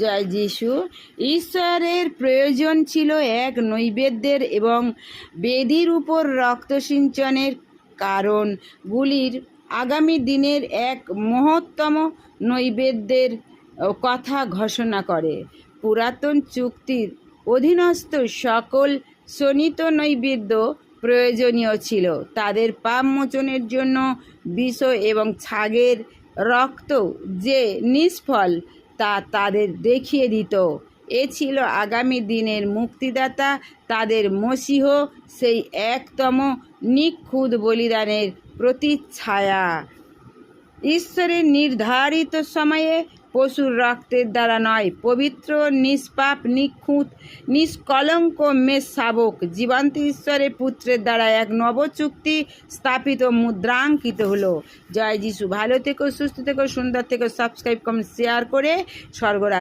জয় যিশু। ঈশ্বরের প্রয়োজন ছিল এক নৈবেদ্যের এবং বেদির উপর রক্ত সিঞ্চনের কারণগুলির আগামী দিনের এক মহত্তম নৈবেদ্যের কথা ঘোষণা করে। পুরাতন চুক্তির অধীনস্থ সকল শোণিত নৈবেদ্য প্রয়োজনীয় ছিল। তাদের পাপ মোচনের জন্য বিষ এবং ছাগের রক্ত যে নিষ্ফল তা তাদের দেখিয়ে দিত। এ ছিল আগামী দিনের মুক্তিদাতা, তাদের মসিহ, সেই একতম নিখুঁত বলিদানের প্রতিচ্ছায়া। ঈশ্বরের নির্ধারিত সময়ে পশুর রক্তের দ্বারা নয়, পবিত্র, নিষ্পাপ, নিখুঁত, নিষ্কলঙ্ক মেষ শাবক, জীবন্ত ঈশ্বরের পুত্রের দ্বারা এক নব চুক্তি স্থাপিত, মুদ্রাঙ্কিত হলো। জয় যিশু। ভালো থেকো, সুস্থ থেকো, সুন্দর থেকো সাবস্ক্রাইব কম শেয়ার করে স্বর্গরা